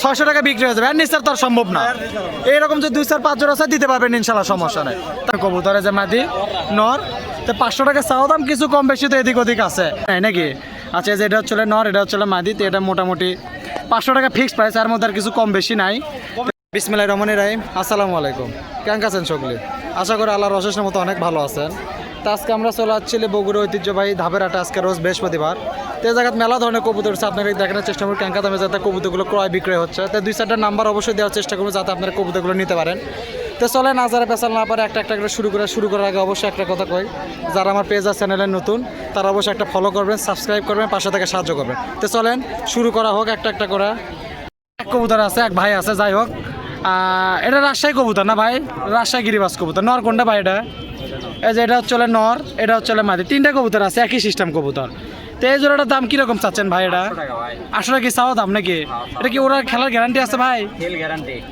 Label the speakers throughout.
Speaker 1: ছয়শো টাকা বিক্রি হয়ে যাবে আর নিচের তো আর সম্ভব না। এরকম যে দুই চার পাঁচ জোড়া আছে দিতে পারবেন ইনশাল্লাহ সমস্যা নেই। তার কবুতরে যে মাদি নর তো পাঁচশো টাকা চাওয়া দাম কিছু কম বেশি তো এদিক ওদিক আছে। তাই নাকি? আচ্ছা যে এটা হচ্ছে নর এটা হচ্ছে মাদি তো এটা মোটামুটি পাঁচশো টাকা ফিক্সড প্রাইস আর মধ্যে আর কিছু কম বেশি নাই। বিসমিল্লাহ রহমান রাহিম। আসসালামু আলাইকুম। কেমন আছেন সকলে? আশা করি আল্লাহর অশেষ মতো অনেক ভালো আছেন। তো আজকে আমরা চলে আসছিলি বগুড়া ঐতিহ্যবাহী ধাপের হাটে আজকে রোজ বৃহস্পতিবার। তো এই জায়গায় মেলা ধরনের কবুতর হচ্ছে আপনাকে দেখানোর চেষ্টা করব ক্যাঙ্কা দামে যাতে কবুতরগুলো ক্রয় বিক্রয় হচ্ছে। তো দুই চারটা নাম্বার অবশ্যই দেওয়ার চেষ্টা করব যাতে আপনারা কবুতরগুলো নিতে পারেন। তো চলে না যারা পেশাল না পারে একটা একটা করে শুরু করে শুরু করার আগে অবশ্যই একটা কথা কই, যারা আমার পেজ আর চ্যানেলে নতুন, তারা অবশ্যই একটা ফলো করবেন সাবস্ক্রাইব করবেন, পাশে থেকে সাহায্য করবেন। তো চলেন, শুরু করা হোক একটা একটা করে। এক কবুতর আছে, এক ভাই আছে, যাই হোক। এটা রাজশাহী কবুতর না ভাই? রাজশাহী গিরিবাস কবুতর। নর কোনটা ভাই এটা? এই যে এটা হচ্ছে নর, এটা হচ্ছে মাদি। তিনটা কবুতর আছে, একই সিস্টেম কবুতর। তো এই জোড়াটার দাম কীরকম চাচ্ছেন ভাই এটা? আটশো টাকা কি চাওয়া দাম নাকি? এটা কি ওরা খেলার গ্যারান্টি আছে ভাই?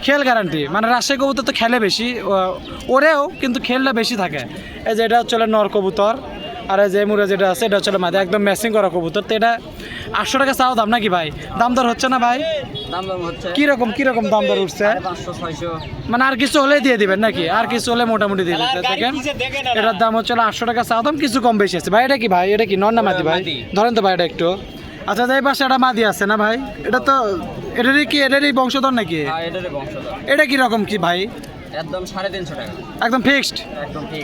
Speaker 1: খেল গ্যারান্টি মানে রাজশাহী কবুতর তো খেলে বেশি। ওরেও কিন্তু খেলটা বেশি থাকে। এই যে এটা হচ্ছে নর কবুতর। আর এই যে মুরে যেটা আছে এটা হচ্ছে মাঝে একদম ম্যাচিং করা কবুতর। তো এটা আটশো টাকা চাওয়া দাম নাকি ভাই? দাম দর হচ্ছে না ভাই?
Speaker 2: দাম দাম হচ্ছে।
Speaker 1: কীরকম কীরকম দাম দর উঠছে? মানে আর কিছু হলে দিয়ে দিবেন নাকি? আর কিছু হলে মোটামুটি দিয়ে দিতে দেখেন। এটার দাম হচ্ছে আটশো টাকা চাওয়া দাম কিছু কম বেশি আছে। ভাই এটা কি ভাই? এটা কি নর না মাদি ভাই? ধরেন তো ভাই এটা একটু। আচ্ছা এই পাশে একটা মাদি আছে না ভাই? এটা তো এটারই কি এটারই বংশধর নাকি?
Speaker 2: বংশধর।
Speaker 1: এটা কি রকম কি ভাই?
Speaker 2: একদম সাড়ে তিনশো টাকা।
Speaker 1: একদম ফিক্সড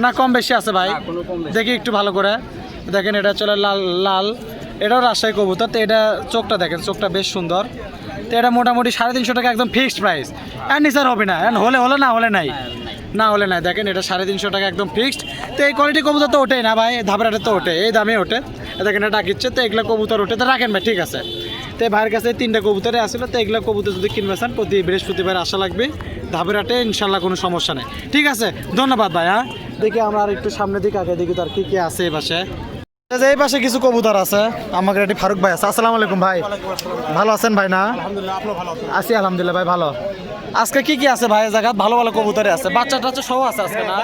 Speaker 1: না কম বেশি আছে ভাই? দেখি একটু ভালো করে। দেখেন এটা চলে লাল লাল। এটাও রাজশাহী কবুতর, তো এটা চোখটা দেখেন, চোখটা বেশ সুন্দর। তো এটা মোটামুটি সাড়ে তিনশো টাকা একদম ফিক্সড প্রাইস আর নিচার হবে না এখন হলে হলে না হলে নাই। না হলে নাই, দেখেন এটা সাড়ে তিনশো টাকা একদম ফিক্সড তো এই কোয়ালিটি কবুতর তো ওঠে না ভাই, ধাপড়াটা তো ওঠে, এই দামে ওঠে। দেখেন এটা ডাকিচ্ছে, তো এগুলো কবুতর ওঠে। তো রাখেন ভাই, ঠিক আছে। তো ভাইয়ের কাছে তিনটা কবুতরে আসলে, তো এগুলো কবুতর যদি কিনবে চান, প্রতি বৃহস্পতিবার আসা লাগবে। ধাপের হাটে ইনশাল্লাহ কোনো সমস্যা নেই। ঠিক আছে, ধন্যবাদ ভাই হ্যাঁ। দেখি আমরা আর একটু সামনের দিকে আগে দেখি তার কি কি আছে এই পাশে। এই পাশে কিছু কবুতর আছে আমাকে এটি ফারুক ভাই আছে। আসসালামু আলাইকুম ভাই। ভালো আছেন ভাই না? আছি আলহামদুলিল্লাহ ভাই ভালো। আজকে কি কি আছে ভাই জায়গা ভালো ভালো কবুতরে আছে। বাচ্চা টাচ্চা সহ আছে আজকে না?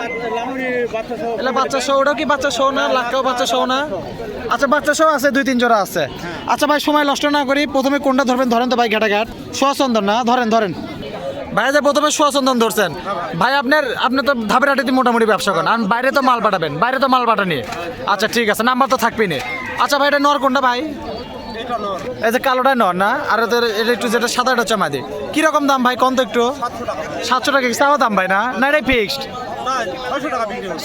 Speaker 1: এলা বাচ্চা সহ ওটাও কি বাচ্চা সহ না? লাখটাও বাচ্চা সহ না? আচ্ছা বাচ্চা সহ আছে দুই তিন জোড়া আছে। আচ্ছা ভাই সময় নষ্ট না করি। প্রথমে কোনটা ধরবেন? ধরেন তো ভাই ঘাটাঘাট। সোয়াচন্দন না? ধরেন ধরেন। ভাই যে প্রথমে সুয়াচন্দন ধরছেন। ভাই, আপনার, আপনি তো ধাপের হাটেতে মোটামুটি ব্যবসা করেন। আর বাইরে তো মাল পাঠাবেন, বাইরে তো মাল পাঠানি আচ্ছা ঠিক আছে, নাম্বার তো থাকবেই না। আচ্ছা ভাই, এটা নর কোনটা, ভাই? এই যে কালোটা নর, না? আর এটা একটু যেটা সাদাটা চামা দিই কীরকম দাম, ভাই কম তো একটু? সাতশো টাকা। চাওয়া দাম, ভাই, না? না, এটাই ফিক্সড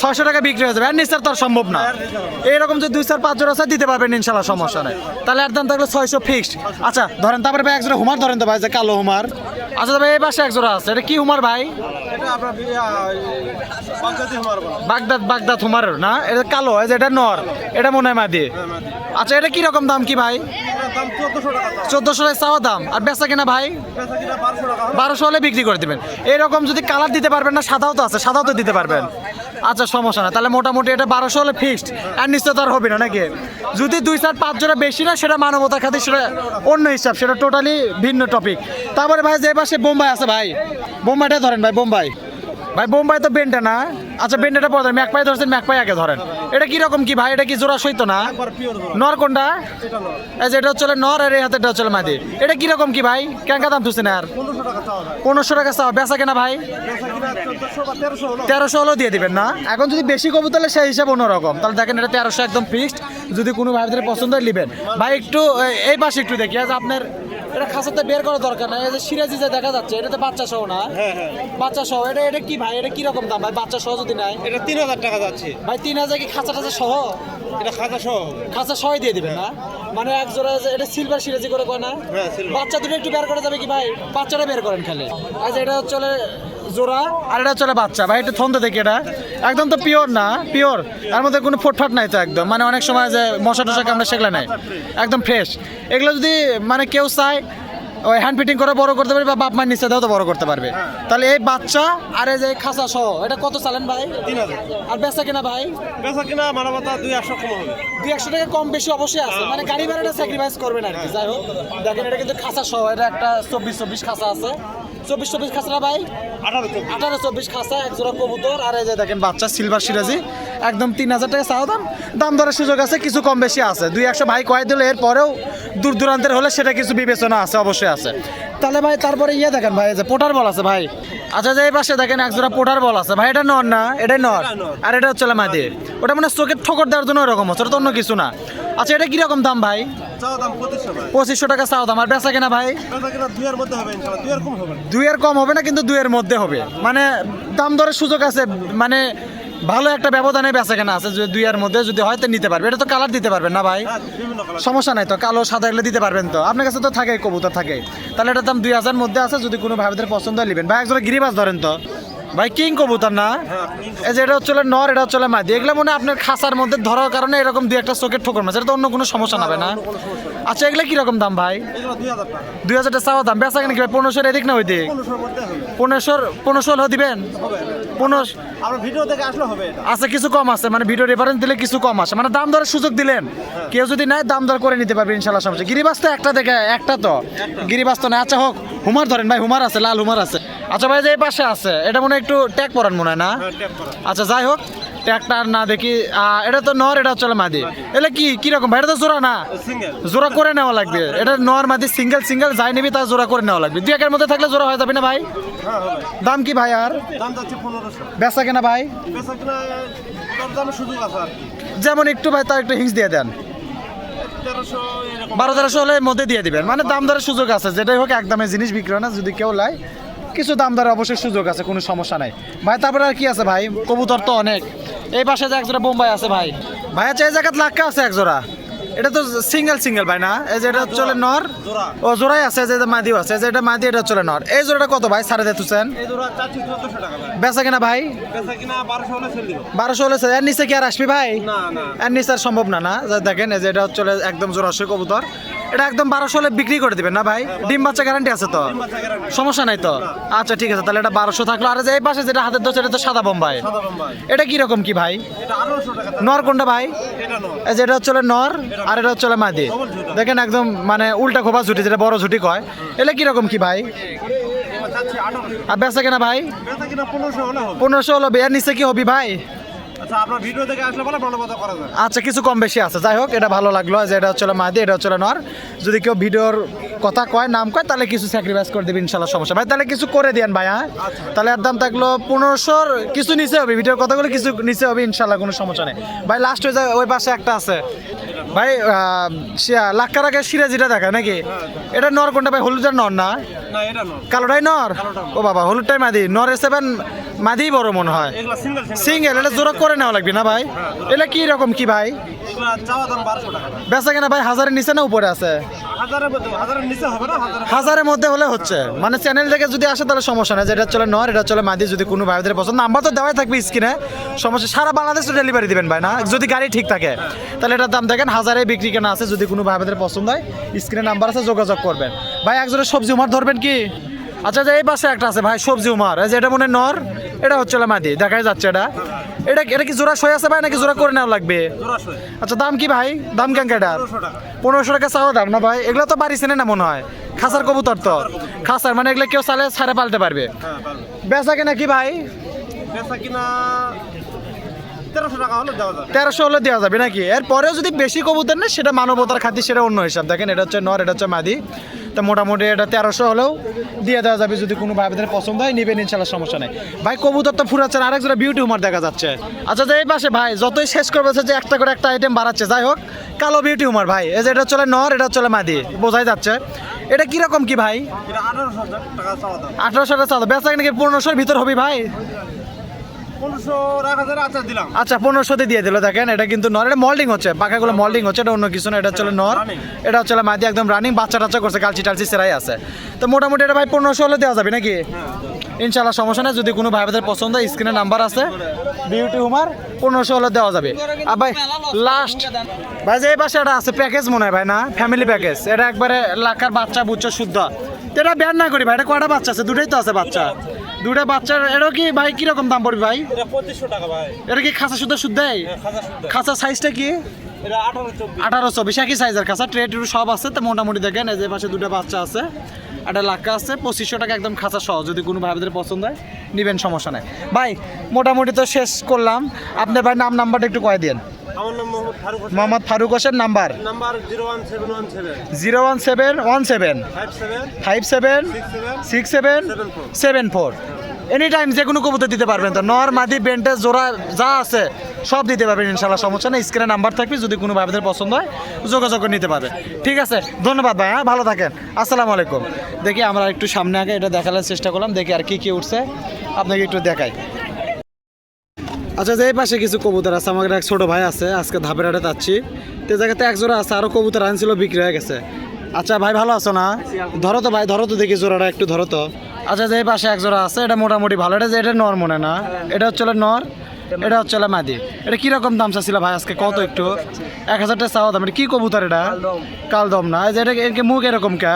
Speaker 1: ছয়শো টাকা বিক্রি হয়ে যাবে আর নিচের তো আর সম্ভব না। এরকম যে দুই চার পাঁচ জোড়া আছে দিতে পারবেন ইনশাল্লাহ সমস্যা নেই। তাহলে আর দাম থাকলে ছয়শো ফিক্সড আচ্ছা ধরেন তারপরে ভাই একজোড়া হুমার ধরেন তো ভাই যে কালো হুমার। আচ্ছা ভাই এই পাশে এক জোড়া আছে। এটা কি হুমার ভাই? বাগদাদ বাগদাদ হুমার না? এটা কালো এটা নর। এটা মনে হয় মাদি। আচ্ছা এটা কীরকম দাম কি ভাই? চোদ্দশো টাকা চাওয়া দাম। আর বেচা কিনা ভাই? বারোশো হলে বিক্রি করে দিবেন। এরকম যদি কালার দিতে পারবেন না সাদাও তো আছে সাদাও তো দিতে পারবেন। আচ্ছা সমস্যা না তাহলে মোটামুটি এটা বারোশো হলে ফিক্সড আর নিশ্চয় তো আর হবে না নাকি? যদি দুই চার পাঁচ জোড়া বেশি না সেটা মানবতা খাতে সেটা অন্য হিসাব সেটা টোটালি ভিন্ন টপিক তারপরে ভাই যে পাশে বোম্বাই আছে ভাই। বোম্বাইটা ধরেন ভাই বোম্বাই। ভাই বোম্বাই তো বেনটা না? আচ্ছা বেনটা পরে ধরেন ম্যাকপাই ধরছেন ম্যাকপাই আগে ধরেন। এটা কীরকম কি ভাই? এটা কি জোড়া সইতো না? নর কোনটা? এই যে এটা হচ্ছে নর আর এই হাতে এটা হচ্ছে মাদি। এটা কীরকম কি ভাই? কেঙ্কা দাম তুলছেন আর? পনেরোশো টাকা চাও বেচা কেনা ভাই? তেরোশো হলেও দিয়ে দিবেন না? এখন যদি বেশি কবু তাহলে সেই হিসাব অন্যরকম। তাহলে দেখেন এটা তেরোশো একদম ফিক্সড যদি কোনো ভাইদের পছন্দ হয় নেবেন। ভাই একটু এই পাশে একটু দেখি। আজ আপনার এটা খাঁচাতে বের করা দরকার নাই। এই যে সিরাজি যে দেখা যাচ্ছে এটা তো বাচ্চা সহ না? বাচ্চা সহ এটা এটা কি ভাই? এটা কি রকম দাম? ভাই বাচ্চা সহ যদি নাই?
Speaker 3: এটা তিন হাজার টাকা যাচ্ছে।
Speaker 1: ভাই তিন হাজার কি খাঁচা টাচা সহ?
Speaker 3: এটা খাঁচা সহ
Speaker 1: খাঁচা সহ দিয়ে দিবেন না? মানে এক জোড়া এটা সিলভার সিরাজি করে কয় না?
Speaker 3: হ্যাঁ,
Speaker 1: বাচ্চা দুটো একটু বের করা যাবে কি ভাই? বাচ্চাটা বের করেন খালি। আচ্ছা এটা চলে জোড়া আর এটা চলে বাচ্চা। ভাই এটা থন্দ দেখি এটা। একদম তো পিওর না পিওর এর মধ্যে কোনো ফোটফাট নাই তো একদম। মানে অনেক সময় যে মশা টশা কামড়ে সেগুলো নাই। একদম ফ্রেশ এগুলো যদি মানে কেউ চায় ওই হ্যান্ড ফিটিং করে বড় করতে পারবে বা বাপ মায়ের নিচে দেওয়া তো বড় করতে পারবে। তাহলে এই বাচ্চা আর এই যে খাসা সহ এটা কত চালেন ভাই? আর বেচা কিনা ভাই?
Speaker 3: বেচা কিনা মানবতা দুই একশো কম হবে।
Speaker 1: দুই একশো টাকা কম বেশি অবশ্যই আছে। মানে গাড়ি ভাড়াটা স্যাক্রিফাইস করবেন আর কি যাই হোক। দেখেন এটা কিন্তু খাসা সহ এটা একটা চব্বিশ চব্বিশ খাসা আছে। চব্বিশ চব্বিশ খাসা ভাই?
Speaker 3: আঠারো চব্বিশ।
Speaker 1: খাসা এক জোড়া কবুতর। আর এই যে দেখেন বাচ্চা সিলভার সিরাজি। একদম তিন হাজার টাকা চাও দাম? দাম দরের সুযোগ আছে কিছু কম বেশি আছে। দুই একশো ভাই কয় দিলে এরপরেও দূর দূরান্তের হলে সেটা কিছু বিবেচনা আছে অবশ্যই আছে। তাহলে ভাই তারপরে ইয়ে দেখেন ভাই যে পোটার বল আছে ভাই। আচ্ছা যে এই পাশে দেখেন এক জোড়া পোটার বল আছে। ভাই এটা নর না? এটাই নর। আর এটা হচ্ছে মাদি। ওটা মানে চোখের ঠোকর দেওয়ার জন্য ওরকম হচ্ছে ওটা তো অন্য কিছু না। আচ্ছা এটা কীরকম দাম ভাই?
Speaker 3: দাম পঁচিশশো
Speaker 1: টাকা চাও দাম। আর বেচা কেনা ভাই।
Speaker 3: দুইয়ের কম হবে না।
Speaker 1: কিন্তু দুইয়ের মধ্যে হবে। মানে দাম দরের সুযোগ আছে মানে ভালো একটা ব্যবধানে বেচা কেনা আছে যে দুইয়ের মধ্যে যদি হয় তো নিতে পারবে। এটা তো কালার দিতে পারবেন না ভাই?
Speaker 3: হ্যাঁ
Speaker 1: সমস্যা নাই তো কালো সাদা এগুলো দিতে পারবেন তো। আপনার কাছে তো থাকে কবুতর থাকে। তাহলে এটার দাম দুই হাজার মধ্যে আছে যদি কোনো ভাইদের পছন্দ হয় নেবেন। ভাই একজোড়া গিরিবাস ধরেন তো। ভাই কিং কবুতর না?
Speaker 3: হ্যাঁ
Speaker 1: এই যে এটা হচ্ছে নর এটা হচ্ছে মাদি। এগুলো মনে আপনার খাসার মধ্যে ধরার কারণে এরকম দুই একটা চোখের ঠোকর মাছ এটা তো অন্য কোনো সমস্যা হবে না? আচ্ছা এগুলো কীরকম দাম ভাই?
Speaker 3: দুই হাজার টাকা।
Speaker 1: দুই চাওয়া দাম। বেচা কেন কি ভাই? পনেরোশোর এদিক না ওই দিক
Speaker 3: পনেরোশোর
Speaker 1: পনেরোশো হলে দিবেন? পনেরোশো
Speaker 3: আপনার ভিডিও দেখে আসলে হবে এটা।
Speaker 1: আচ্ছা কিছু কম আছে মানে ভিডিও রেফারেন্স দিলে কিছু কম আছে। মানে দাম দরের সুযোগ দিলেন। কেউ যদি নাই দাম দর করে নিতে পারবে ইনশাল্লাহ সমস্যা। গিরিবাস তো একটা দেখে একটা তো। গিরিবাস তো না আচ্ছা হোক হুমার ধরেন ভাই হুমার আছে লাল হুমার আছে। আচ্ছা ভাই যে এই পাশে আছে এটা মনে হয় একটু ট্যাগ পরান মনে হয় না?
Speaker 3: হ্যাঁ
Speaker 1: আচ্ছা যাই হোক ট্যাগটা না দেখি। এটা তো নর এটা চলে মাদি। এটা কি কীরকম ভাই এটা তো জোড়া না? জোড়া করে নেওয়া লাগবে। এটা নর মাদি সিঙ্গেল সিঙ্গেল যাই নিবি তা জোড়া করে নেওয়া লাগবে। দুই একের মধ্যে থাকলে জোড়া হয়ে যাবে না ভাই?
Speaker 3: হ্যাঁ
Speaker 1: দাম কি ভাই আর?
Speaker 3: দাম
Speaker 1: বেচা কেনা ভাই? যেমন একটু ভাই তার একটু হিংস দিয়ে দেন। বারো তেরোশো হলে মধ্যে দিয়ে দিবেন। মানে দাম দরের সুযোগ আছে। যেটাই হোক একদমে জিনিস বিক্রি হয় না যদি কেউ লাই কিছু দাম দরে অবশ্যই সুযোগ আছে কোনো সমস্যা নাই। ভাই তারপরে আর কি আছে ভাই? কবুতর তো অনেক। এই পাশে যে একজোড়া বোম্বাই আছে ভাই। ভাই আচ্ছা এই জায়গাত লাক্কা আছে একজোড়া। এটা তো সিঙ্গেল সিঙ্গেল ভাই না? এই যে এটা চলে নর। ও জোড়াই আছে যে মাদিও আছে। যে এটা মাদি এটা চলে নর। এই জোড়াটা কত ভাই? সাড়ে
Speaker 3: ভাই।
Speaker 1: বেচা কিনা ভাই?
Speaker 3: বারোশো হলে
Speaker 1: এর নিচে কি আর আসবি ভাই?
Speaker 3: না
Speaker 1: নিচে আর সম্ভব না না? যে দেখেন এই যে এটা চলে একদম জোড়াশয় কবুতর। এটা একদম বারোশো হলে বিক্রি করে দিবেন না ভাই? ডিম বাচ্চা গ্যারান্টি আছে তো? সমস্যা নাই তো? আচ্ছা ঠিক আছে তাহলে এটা বারোশো থাকল। আর যে এই পাশে যেটা হাতের দোষ এটা তো সাদা বোম্বাই এটা কি রকম কি ভাই। নর কোনটা ভাই? এই যে এটা হচ্ছে নর। আর এটা হচ্ছে মাদি। দেখেন একদম মানে উল্টা খোপা ঝুটি যেটা বড় ঝুটি কয়। এটা কীরকম কি ভাই? আর বেচা কেনা ভাই?
Speaker 3: পনেরোশো হলো
Speaker 1: বিয়ার নিচে কি হবি ভাই?
Speaker 3: আচ্ছা আপনার ভিডিও দেখে আসলে বলে মানবতা করা যায়।
Speaker 1: আচ্ছা কিছু কম বেশি আছে। যাই হোক এটা ভালো লাগল যে এটা হচ্ছে মাদি এটা হচ্ছে নর। যদি কেউ ভিডিওর কথা কয় নাম কয় তাহলে কিছু স্যাক্রিফাইস করে দেবে ইনশাল্লাহ সমস্যা। ভাই তাহলে কিছু করে দেন ভাই হ্যাঁ? তাহলে এর দাম থাকল পনেরোশোর কিছু নিচে হবে। ভিডিওর কথাগুলো কিছু নিচে হবে ইনশাল্লাহ কোনো সমস্যা নেই। ভাই লাস্ট হয়ে যায় ওই পাশে একটা আছে। ভাই লাক্কার আগে সিরাজিটা দেখায় নাকি? এটা নর কোনটা ভাই হলুদের নর না? কালোটাই নর? ও বাবা হলুদটাই মাদি নর সেভেন মাদি বড় মনে হয়।
Speaker 3: সিঙ্গেল
Speaker 1: এটা জোড়া করে নেওয়া লাগবে না ভাই? এটা কি রকম কি ভাই? বেচা কেনা ভাই হাজারের নিচে না উপরে আছে?
Speaker 3: হাজারের মধ্যে
Speaker 1: হলে হচ্ছে। মানে চ্যানেল থেকে যদি আসে তাহলে সমস্যা নেই। যেটা চলে নর এটা চলে মাদি যদি কোনো ভাইদের পছন্দ নাম্বার তো দেওয়াই থাকবে স্ক্রিনে সমস্যা সারা বাংলাদেশে ডেলিভারি দিবেন ভাই না? যদি গাড়ি ঠিক থাকে। তাহলে এটার দাম দেখেন হাজারে বিক্রি কেনা আছে। যদি কোনো ভাইদের পছন্দ হয় স্ক্রিনে নাম্বার আছে যোগাযোগ করবেন। ভাই একজনের সবজি উমার ধরবেন কি? আচ্ছা যে এই পাশে একটা আছে ভাই সবজি উমার। এই যে এটা মনে নর এটা হচ্ছে মাদি দেখাই যাচ্ছে এটা। এটা এটা কি জোড়া সই আছে ভাই নাকি জোড়া করে নেওয়া লাগবে? আচ্ছা দাম কি ভাই? দাম কেন কেটার
Speaker 3: পনেরোশো টাকা।
Speaker 1: চাওয়া দাম না ভাই? এগুলো তো বাড়ি চেনে না মনে হয়। খাসার কবুতর তো। খাসার মানে এগুলো কেউ চালে ছাড়ে পালতে পারবে।
Speaker 3: হ্যাঁ পারবে
Speaker 1: বেচা কেনা কি ভাই?
Speaker 3: বেচা কিনা তেরোশো হলে দেওয়া যাবে।
Speaker 1: নাকি? এরপরেও যদি বেশি কবুতর নেই সেটা মানবতার খাতির সেটা অন্য হিসাব। দেখেন এটা হচ্ছে নর এটা হচ্ছে মাদি। তো মোটামুটি এটা তেরোশো হলেও দিয়ে দেওয়া যাবে যদি কোনো ভাইদের পছন্দ হয় নিবেন ইনশাল্লাহ সমস্যা নেই। ভাই কবুতর তো ফুরাচ্ছেন আরেক জোড়া বিউটি হুমার দেখা যাচ্ছে। আচ্ছা যে এই পাশে ভাই যতই শেষ করবে যে একটা করে একটা আইটেম বাড়াচ্ছে যাই হোক কালো বিউটি হুমার ভাই। এই যে এটা চলে নর এটা চলে মাদি বোঝাই যাচ্ছে। এটা কীরকম কি ভাই?
Speaker 3: আঠারোশো টাকা চাওয়া
Speaker 1: আঠারোশো টাকা চাঁদা বেচা নাকি পনেরোশোর ভিতর হবে ভাই
Speaker 3: পনেরোশো এক হাজার আচার দিলাম
Speaker 1: আচ্ছা পনেরোশোতে দিয়ে দিল দেখেন এটা কিন্তু নর এটা মল্ডিং হচ্ছে। পাখাগুলো মল্ডিং হচ্ছে এটা অন্য কিছু না এটা চলে নর। এটা হচ্ছে মাদি একদম রানিং বাচ্চা টাচ্চা করছে কালচি টালচি সেরাই আছে। তো মোটামুটি এটা ভাই পনেরোশো হলে দেওয়া যাবে নাকি? ইনশাল্লাহ সমস্যা নেই যদি কোনো ভাই ভাইদের পছন্দ স্ক্রিনে নাম্বার আছে। বিউটি হুমার পনেরোশো হলে দেওয়া যাবে। আর ভাই লাস্ট ভাই যে এই পাশে এটা আছে প্যাকেজ মনে হয় ভাই না? ফ্যামিলি প্যাকেজ এটা একবারে লাখার বাচ্চা বুচ্চা শুদ্ধ। তো এটা ব্যান না করি ভাই এটা কয়টা বাচ্চা আছে? দুটোই তো আছে বাচ্চা। দুটা বাচ্চার এটা কি ভাই কীরকম দাম পড়বে ভাই?
Speaker 3: এটা পঁচিশশো টাকা ভাই।
Speaker 1: এটা কি খাঁচা শুদ্ধ শুদ্ধই
Speaker 3: খাজা শুদ্ধ
Speaker 1: খাঁচা সাইজটা কি?
Speaker 3: আঠারো চব্বিশ।
Speaker 1: একই সাইজের খাঁচা ট্রে ট্রু সব আছে তো মোটামুটি দেখেন এই যে পাশে দুটো বাচ্চা আছে একটা লাক্কা আছে পঁচিশশো টাকা একদম খাঁচা সহ যদি কোনো ভাইদের পছন্দ হয় নিবেন সমস্যা নেই। ভাই মোটামুটি তো শেষ করলাম। আপনার ভাই নাম নাম্বারটা একটু কয়ে দিন
Speaker 3: আমার নাম Mohammad Faruk Hossain.
Speaker 1: Mohammad Faruk Hossain number?
Speaker 3: Number zero one seven one seven.
Speaker 1: Zero one seven one seven.
Speaker 3: Five seven.
Speaker 1: Five seven.
Speaker 3: Six seven.
Speaker 1: Seven. Four. Any time যে কোনো কবুতর দিতে পারবেন তো। নর মাদি বেন্টেজ জোড়া যা আছে সব দিতে পারবেন ইনশাল্লাহ সমস্যা নেই। স্ক্রিনে নাম্বার থাকবে যদি কোনো ভাইদের পছন্দ হয় যোগাযোগ করে নিতে পারবে। ঠিক আছে? ধন্যবাদ ভাই হ্যাঁ ভালো থাকেন। আসসালামু আলাইকুম। দেখি আমরা একটু সামনে আগে এটা দেখানোর চেষ্টা করলাম। দেখি আর কি কি উঠছে। আপনাকে একটু দেখাই। আচ্ছা যে এই পাশে কিছু কবুতর আছে আমাদের এক ছোট ভাই আছে আজকে ধাপের হাটে যাচ্ছি। তো জায়গাতে এক জোড়া আছে আরও কবুতর আনছিল বিক্রি হয়ে গেছে। আচ্ছা ভাই ভালো আছো না? ধরো তো ভাই ধরো তো দেখি জোড়াটা একটু ধরো তো। আচ্ছা যে এই পাশে এক জোড়া আছে এটা মোটামুটি ভালো। এটা যে এটা নর মনে না? এটা হচ্ছে নর এটা হচ্ছে মাদি। এটা কীরকম দাম চাচ্ছিল ভাই আজকে? কত একটু? এক হাজার টাকা চাওয়া দাম। এটা কী কবুতর এটা? কালদম না। যে এটা এর মুখ এরকম কে?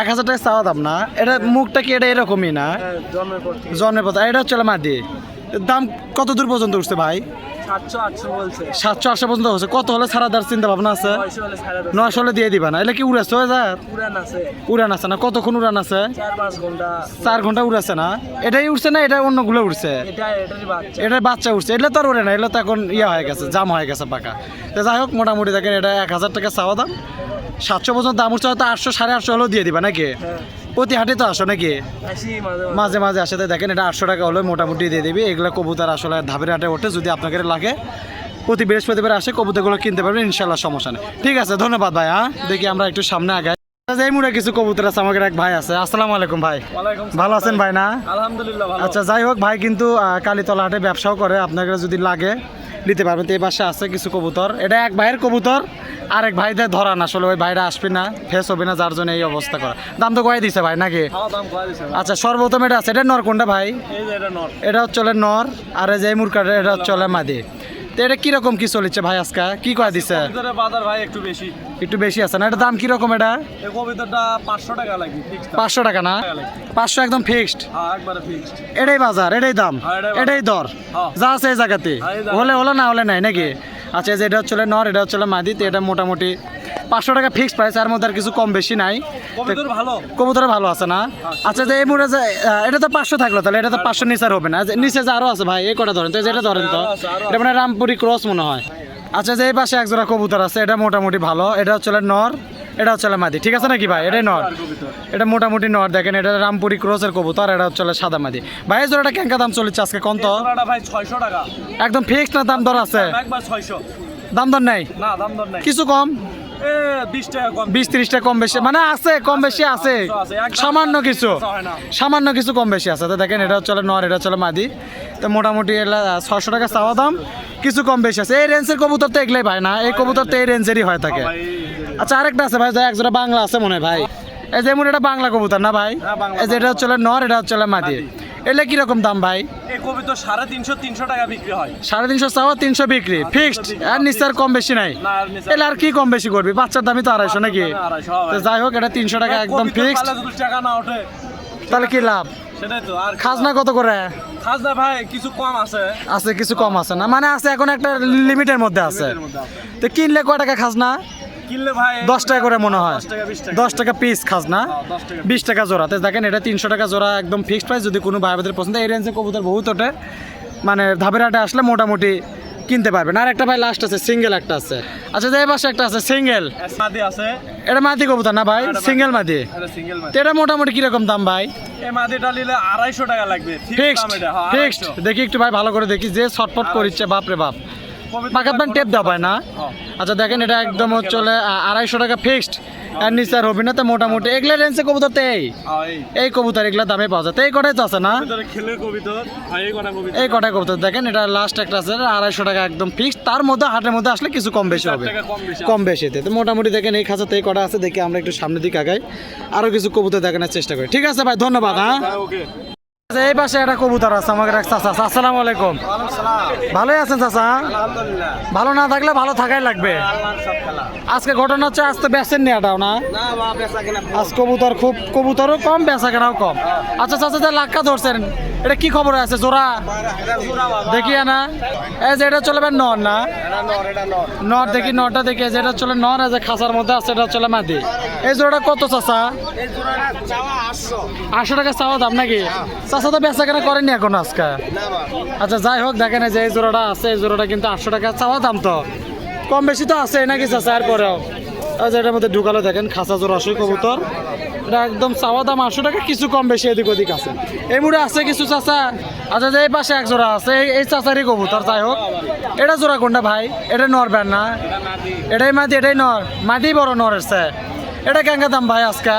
Speaker 1: এক হাজার টাকা চাওয়া দাম না। এটা মুখটা কি এটা এরকমই না?
Speaker 2: জন্মের পর
Speaker 1: জন্মের পথে এটা হচ্ছে মাদি। দাম কত দূর পর্যন্ত উঠছে ভাই?
Speaker 2: সাতশো আটশো
Speaker 1: পর্যন্ত হচ্ছে। কত হলে ছাড়া দেওয়ার চিন্তা ভাবনা আছে? নয়শো হলে দিয়ে দিবা না। এটা কি উড়াচ্ছে হাজার
Speaker 2: আছে।
Speaker 1: উড়ান আছে না? কতক্ষণ উড়ান আছে?
Speaker 2: চার
Speaker 1: ঘণ্টা। উড়াচ্ছে না? এটাই উঠছে না? এটা অন্যগুলো উঠছে
Speaker 2: এটা বাচ্চা।
Speaker 1: এটা বাচ্চা উঠছে এটা তো আর উড়ে না। এটা তো এখন ইয়ে হয়ে গেছে জাম হয়ে গেছে পাকা। তো যাই হোক মোটামুটি দেখেন এটা এক হাজার টাকা চাওয়া দাম। সাতশো পর্যন্ত দাম উঠছে হয়তো আটশো সাড়ে আটশো হলেও দিয়ে দিবা নাকি?
Speaker 2: হ্যাঁ।
Speaker 1: প্রতি হাটে তো আসো নাকি?
Speaker 2: মাঝে
Speaker 1: মাঝে। আসে। দেখেন এটা আটশো টাকা হলে মোটামুটি দিয়ে দিবি। এগুলো কবুতর আসলে ধাপের হাটে ওঠে যদি আপনাকে লাগে। প্রতি বৃহস্পতিবার আসে কবুতরগুলো কিনতে পারবেন ইনশাল্লাহ সমস্যা নেই। ঠিক আছে ধন্যবাদ ভাই হ্যাঁ? দেখি আমরা একটু সামনে আগাই। আচ্ছা, এই মুড়ে কিছু কবুতর আছে আমাদের এক ভাই আছে। আসসালামু আলাইকুম ভাই। ভালো আছেন ভাই। না?
Speaker 2: আলহামদুলিল্লাহ
Speaker 1: আচ্ছা যাই হোক ভাই কিন্তু কালীতলা হাটে ব্যবসাও করে। আপনাকে যদি লাগে নিতে পারবেন। তো এই পাশে আছে কিছু কবুতর। এটা এক ভাইয়ের কবুতর। আর এক ভাইদের ধরা না আসলে ওই ভাইরা আসবে না ফেস হবে না যার জন্য এই অবস্থা করা। দাম তো কয়ে দিছে ভাই নাকি?
Speaker 2: দিছে
Speaker 1: আচ্ছা সর্বপ্রথম এটা আছে এটা নর কোনটা ভাই?
Speaker 2: এটা
Speaker 1: হচ্ছে নর আর এই যে মুরকাটা এটা হচ্ছে মাদি। তো এটা কীরকম কি চলেছে ভাই আজকে? কি কয়ে দিছে?
Speaker 2: বাজার ভাই একটু বেশি।
Speaker 1: একটু বেশি আছে না? এটা দাম কীরকম এটা?
Speaker 2: কবিতাটা পাঁচশো টাকা ফিক্সড
Speaker 1: পাঁচশো টাকা না? পাঁচশো একদম ফিক্সড
Speaker 2: হ্যাঁ
Speaker 1: এটাই বাজার এটাই দাম।
Speaker 2: হ্যাঁ, এটাই।
Speaker 1: দর।
Speaker 2: হ্যাঁ।
Speaker 1: যা আছে
Speaker 2: হ্যাঁ, এই জায়গাতে।
Speaker 1: হলে হলো না হলে নাই নাকি? আচ্ছা যে এটা হচ্ছে নর এটা হচ্ছে মাদি তো এটা মোটামুটি পাঁচশো টাকা ফিক্সড প্রাইস আর মধ্যে আর কিছু কম বেশি নাই।
Speaker 2: কবুতর ভালো?
Speaker 1: আছে না? আচ্ছা। যে এই মুড়ে যে এটা তো পাঁচশো থাকল তাহলে এটা তো পাঁচশো নিচে হবে না। নিচে যে আরও আছে ভাই এই কটা ধরেন তো যেটা ধরেন তো এটা মানে রামপুরি ক্রস মনে হয়। আচ্ছা যে এই পাশে একজোড়া কবুতর আছে এটা মোটামুটি ভালো এটা হচ্ছে নর। এটা হচ্ছে মাদি ঠিক আছে নাকি ভাই? এটাই নর। এটা মোটামুটি নর দেখেন এটা রামপুরি ক্রসের কবুতর এটা হচ্ছে সাদা মাদি। ভাই জোড়াটা কেঙ্কা দাম চলেছে আজকে কম তো
Speaker 2: ভাই ছয়শো টাকা।
Speaker 1: একদম ফিক্সড না দাম দর আছে?
Speaker 2: একবার ছয়শো।
Speaker 1: দাম দর নাই?
Speaker 2: না দাম দর নাই।
Speaker 1: কিছু কম?
Speaker 2: বিশ
Speaker 1: ত্রিশটা কম। বেশি মানে আছে কম বেশি আছে। সামান্য কিছু। সামান্য কিছু কম বেশি আছে। তো দেখেন এটা চলে নর এটা চলে মাদি। তো মোটামুটি ছশো টাকা চাওয়া দাম। কিছু কম বেশি আছে। এই রেঞ্জের কবুতর তো এগুলাই ভাই না। এই কবুতর তো এই রেঞ্জেরই হয় থাকে। আচ্ছা আরেকটা আছে ভাই যে একজোড়া বাংলা আছে মনে হয় ভাই। এই যেমন এটা বাংলা কবুতর না ভাই?
Speaker 2: হ্যাঁ,
Speaker 1: এই যে এটা হচ্ছে নর এটা হচ্ছে মাদি এলে কীরকম দাম ভাই?
Speaker 2: এই কবিতা সাড়ে তিনশো তিনশো টাকা বিক্রি হয়।
Speaker 1: সাড়ে তিনশো চাওয়া তিনশো বিক্রি। ফিক্সড আর নিচে আর কম বেশি নাই। এলে আর কি কম বেশি করবি? বাচ্চার দামই তো আড়াইশো নাকি। যাই হোক এটা তিনশো টাকা একদম ফিক্সড
Speaker 2: টাকা না ওঠে
Speaker 1: তাহলে কি লাভ?
Speaker 2: সেটাই তো আর
Speaker 1: খাজনা কত করে?
Speaker 2: খাজনা ভাই কিছু কম আছে।
Speaker 1: আছে কিছু কম আছে না? মানে আছে এখন একটা লিমিটের মধ্যে আছে। তো কিনলে কয় টাকা খাজনা? দশ টাকা করে মনে হয়।
Speaker 2: দশ টাকা
Speaker 1: পিস খাজনা।
Speaker 2: হ্যাঁ, দশ টাকা
Speaker 1: বিশ টাকা জোড়া। তো দেখেন এটা তিনশো টাকা জোড়া একদম ফিক্সড প্রাইস যদি কোনো ভাই বোনদের পছন্দ এই রেঞ্জে কবুতর বহুত ওঠে। মানে ধাপের হাটে আসলে মোটামুটি কিনতে পারবেন। আর একটা ভাই লাস্ট আছে সিঙ্গেল একটা আছে। আচ্ছা যে পাশে একটা আছে সিঙ্গেল
Speaker 2: মাদি আছে।
Speaker 1: এটা মাদি কবুতর না ভাই? সিঙ্গেল মাদি।
Speaker 2: এটা সিঙ্গেল মাদি।
Speaker 1: এটা মোটামুটি কীরকম দাম ভাই?
Speaker 2: এই মাদিটা নিলে আড়াইশো টাকা লাগবে। ফিক্সড হ্যাঁ।
Speaker 1: দেখি একটু ভাই ভালো করে দেখি। যে ছটফট করিচ্ছে বাপ রে বাপ। পাকাত পান টেপ দেওয়া পায় না?
Speaker 2: হ্যাঁ।
Speaker 1: আচ্ছা দেখেন এটা একদম হচ্ছে আড়াইশো টাকা ফিক্সড আর নিচে আর হবে না তো মোটামুটি। এগুলা রেঞ্জে কবুতর তো এই?
Speaker 2: হ্যাঁ, এই।
Speaker 1: কবুতর এগুলা দামে পাওয়া যায়। তো এই কটাই তো আছে না?
Speaker 2: হ্যাঁ এই কটা
Speaker 1: কটাই কবুতর দেখেন এটা লাস্ট একটা আছে আড়াইশো টাকা একদম ফিক্সড তার মধ্যে হাটের মধ্যে আসলে কিছু কম বেশি হবে।
Speaker 2: কম বেশি
Speaker 1: কম বেশিতে তো। মোটামুটি দেখেন এই খাঁচাতে এই কটা আছে দেখি আমরা একটু সামনের দিকে আগাই। আরও কিছু কবুতর দেখানোর চেষ্টা করি। ঠিক আছে ভাই ধন্যবাদ হ্যাঁ?
Speaker 2: ওকে
Speaker 1: আচ্ছা, এই পাশে একটা কবুতর আছে আমাকে এক চাচা। আসসালামু আলাইকুম। ভালোই আছেন চাচা? ভালো না থাকলে ভালো থাকাই লাগবে।
Speaker 2: খেলা।
Speaker 1: আজকে ঘটনা হচ্ছে আজকে বেচেন নি এটাও না? আজ কবুতর খুব কবুতরও কম বেচা কেনাও কম। আচ্ছা চাচা যে লাক্কা ধরছেন। এটা কি খবর আছে? জোড়া? দেখি না এই যে এটা চলে নর না? নর দেখি, নরটা দেখি। যে এটা চলে নর যে খাঁচার মধ্যে আছে, এটা চলে মাদি। এই জোড়াটা কত চাচা? আটশো টাকা চাওয়া দাম নাকি? চাচা তো বেচা কেনা করেনি এখন আজকে। আচ্ছা যাই হোক, দেখেন যে এই জোড়াটা আছে, এই জোড়াটা কিন্তু আটশো টাকা চাওয়া দাম তো। কম বেশি তো আছে নাকি চাচা, এরপরেও? এই যে এটার মধ্যে ঢুকালো দেখেন, খাসা জোর আসে কবুতর। এটা একদম চাওয়া দাম আটশো টাকা, কিছু কম বেশি এদিক ওদিক আছে। এই মুড়ে আছে কিছু চাচা আচ্ছা যে এই পাশে এক জোড়া আছে, এই- চাচারই কবুতর, যাই হোক। এটা জোড়া কোনটা ভাই? এটা নরবেন না? এটাই মাদি, এটাই নর। মাদি বড় নর এসছে এটা কেঙ্গা দাম ভাই আজকে?